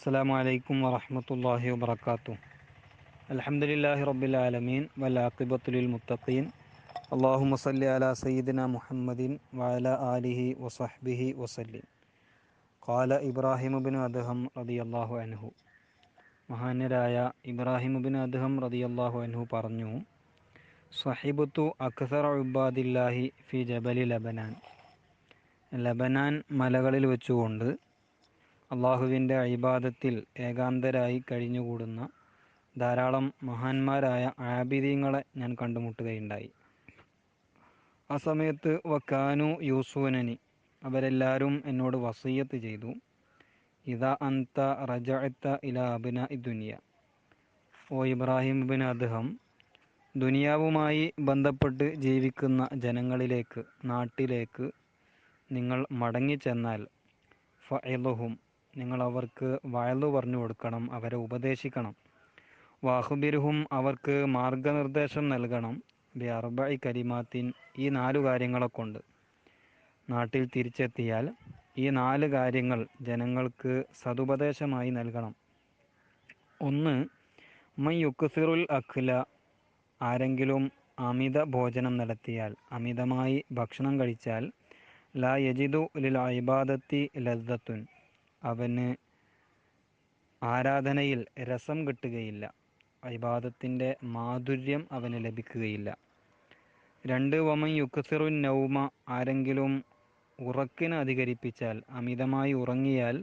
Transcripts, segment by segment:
അസ്സാം വലൈക്കും വറഹമത്തല്ലാഹി വബർക്കാത്തു അലഹമുല്ലാഹി റബ്ബിലാലമീൻ വലാഖിബത്തുലിൽ മുത്തഖീൻ. അള്ളാഹു മസല്ലി അല സയ്യിദിന മുഹമ്മദിൻ വഅല ആലിഹി വസഹ്ബിഹി വസല്ലിം. കാല ഇബ്രാഹിമുബിൻ അദ്ഹം റതിയല്ലാഹു അൻഹു. മഹാന്യരായ ഇബ്രാഹിമുബിൻ അദ്ഹം റതിയല്ലാഹു അൻഹു പറഞ്ഞു സഹിബത്തു അക്സർ ഉബാദില്ലാഹി ഫി ജബലി ലബനാൻ. ലബനാൻ മലകളിൽ വെച്ചുകൊണ്ട് അള്ളാഹുവിന്റെ അഴിബാദത്തിൽ ഏകാന്തരായി കഴിഞ്ഞുകൂടുന്ന ധാരാളം മഹാന്മാരായ ആബിദീങ്ങളെ ഞാൻ കണ്ടുമുട്ടുകയുണ്ടായി. ആ സമയത്ത് വക്കാനു യൂസൂനനി അവരെല്ലാവരും എന്നോട് വസീയത്ത് ചെയ്തു. ഇതാ അന്ത റജഅത്ത ഇല അബിന ദുനിയ. ഓ ഇബ്രാഹിം ബിൻ അദ്ദേഹം ദുനിയാവുമായി ബന്ധപ്പെട്ട് ജീവിക്കുന്ന ജനങ്ങളിലേക്ക് നാട്ടിലേക്ക് നിങ്ങൾ മടങ്ങിച്ചെന്നാൽ ഫഇലുഹും നിങ്ങൾ അവർക്ക് വയലു പറഞ്ഞു കൊടുക്കണം അവരെ ഉപദേശിക്കണം. വാഹുബിരുഹും അവർക്ക് മാർഗനിർദ്ദേശം നൽകണം. ബി അർബൈ കരിമാത്തിൻ ഈ നാലു കാര്യങ്ങളെ കൊണ്ട് നാട്ടിൽ തിരിച്ചെത്തിയാൽ ഈ നാല് കാര്യങ്ങൾ ജനങ്ങൾക്ക് സതുപദേശമായി നൽകണം. ഒന്ന് മൈ അഖില അഖ്ല ആരെങ്കിലും അമിത ഭോജനം നടത്തിയാൽ അമിതമായി ഭക്ഷണം കഴിച്ചാൽ ലാ യജിദു ലിൽ ഇബാദത്തി ലദ്ദത്തുൻ അവന് ആരാധനയിൽ രസം കിട്ടുകയില്ല. ഇബാദത്തിന്റെ മാധുര്യം അവന് ലഭിക്കുകയില്ല. രണ്ട് വമൻ യുക്സിറുൻ നൗമ ആരെങ്കിലും ഉറക്കിന് അധികരിപ്പിച്ചാൽ അമിതമായി ഉറങ്ങിയാൽ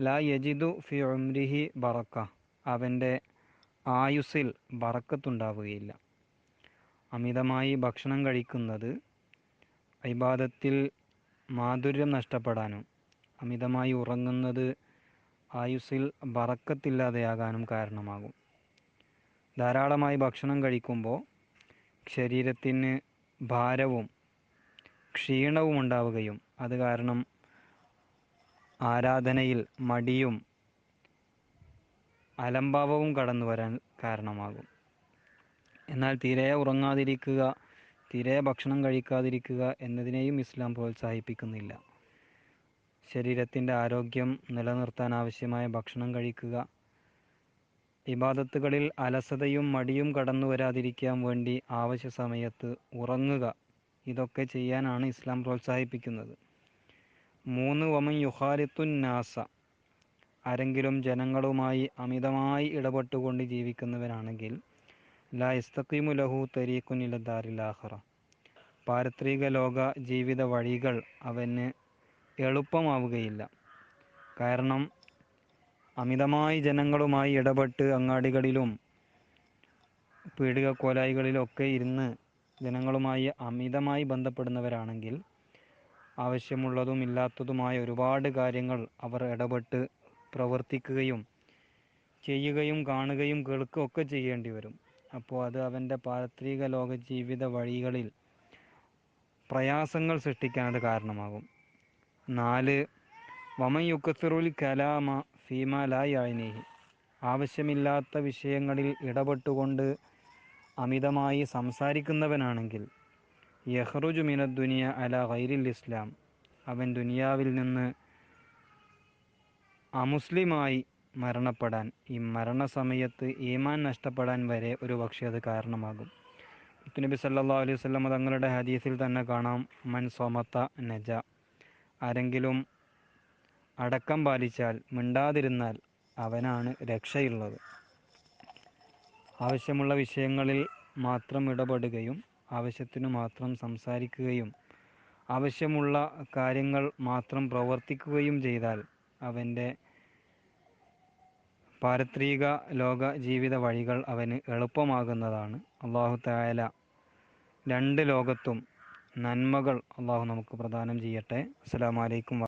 ലാ യജിദു ഫി ഉംരിഹി ബറക്ക അവന്റെ ആയുസ്സിൽ ബറക്കത്തുണ്ടാവുകയില്ല. അമിതമായി ഭക്ഷണം കഴിക്കുന്നത് ഇബാദത്തിൽ മാധുര്യം നഷ്ടപ്പെടാനും അമിതമായി ഉറങ്ങുന്നത് ആയുസ്സിൽ ബറക്കത്തില്ലാതെയാകാനും കാരണമാകും. ധാരാളമായി ഭക്ഷണം കഴിക്കുമ്പോൾ ശരീരത്തിന് ഭാരവും ക്ഷീണവും ഉണ്ടാവുകയും അത് കാരണം ആരാധനയിൽ മടിയും അലംഭാവവും കടന്നു വരാൻ കാരണമാകും. എന്നാൽ തീരെ ഉറങ്ങാതിരിക്കുക തീരെ ഭക്ഷണം കഴിക്കാതിരിക്കുക എന്നതിനെയും ഇസ്ലാം പ്രോത്സാഹിപ്പിക്കുന്നില്ല. ശരീരത്തിന്റെ ആരോഗ്യം നിലനിർത്താൻ ആവശ്യമായ ഭക്ഷണം കഴിക്കുക. ഇബാദത്തുകളിൽ അലസതയും മടിയും കടന്നു വരാതിരിക്കാൻ വേണ്ടി ആവശ്യ സമയത്ത് ഉറങ്ങുക. ഇതൊക്കെ ചെയ്യാനാണ് ഇസ്ലാം പ്രോത്സാഹിപ്പിക്കുന്നത്. മൂന്ന് വമൻ യുഹാരിത്തുൻ നാസ. ആരെങ്കിലും ജനങ്ങളുമായി അമിതമായി ഇടപെട്ടുകൊണ്ട് ജീവിക്കുന്നവനാണെങ്കിൽ ലാ ഇസ്തഖീമു ലഹു തരീഖുൻ ഇലദാരിലാഹറ പാരത്രിക ലോക ജീവിത വഴികൾ അവന് എളുപ്പമാവുകയില്ല. കാരണം അമിതമായി ജനങ്ങളുമായി ഇടപെട്ട് അങ്ങാടികളിലും പീഡിക കോലായികളിലൊക്കെ ഇരുന്ന് ജനങ്ങളുമായി അമിതമായി ബന്ധപ്പെടുന്നവരാണെങ്കിൽ ആവശ്യമുള്ളതും ഇല്ലാത്തതുമായ ഒരുപാട് കാര്യങ്ങൾ അവർ ഇടപെട്ട് പ്രവർത്തിക്കുകയും ചെയ്യുകയും കാണുകയും കേൾക്കുകയൊക്കെ ചെയ്യേണ്ടി വരും. അപ്പോൾ അത് അവന്റെ പാരത്രിക ലോക ജീവിത വഴികളിൽ പ്രയാസങ്ങൾ സൃഷ്ടിക്കാൻ അത് കാരണമാകും. നാല്. വമൻ യുക്കസുറുൽ കലാമ ഫീമ ലായിനേഹി ആവശ്യമില്ലാത്ത വിഷയങ്ങളിൽ ഇടപെട്ടുകൊണ്ട് അമിതമായി സംസാരിക്കുന്നവനാണെങ്കിൽ യഹ്റുജു മിന ദുനിയ അല ഖൈരിൽ ഇസ്ലാം. അവൻ ദുനിയാവിൽ നിന്ന് അമുസ്ലിമായി മരണപ്പെടാൻ ഈ മരണസമയത്ത് ഈമാൻ നഷ്ടപ്പെടാൻ വരെ ഒരു പക്ഷേ അത് കാരണമാകും. നബി സല്ലാ അലൈഹി വസല്ലം തങ്ങളുടെ ഹദീസിൽ തന്നെ കാണാം മൻ സോമത്ത നജ. ആരെങ്കിലും അടക്കം പാലിച്ചാൽ മിണ്ടാതിരുന്നാൽ അവനാണ് രക്ഷയുള്ളത്. ആവശ്യമുള്ള വിഷയങ്ങളിൽ മാത്രം ഇടപെടുകയും ആവശ്യത്തിനു മാത്രം സംസാരിക്കുകയും ആവശ്യമുള്ള കാര്യങ്ങൾ മാത്രം പ്രവർത്തിക്കുകയും ചെയ്താൽ അവന്റെ പാരത്രിക ലോക ജീവിത വഴികൾ അവന് എളുപ്പമാകുന്നതാണ്. അള്ളാഹു തായാല രണ്ട് ലോകത്തും നന്മകൾ അള്ളാഹു നമുക്ക് പ്രദാനം ചെയ്യട്ടെ. അസ്സാം വലൈക്കും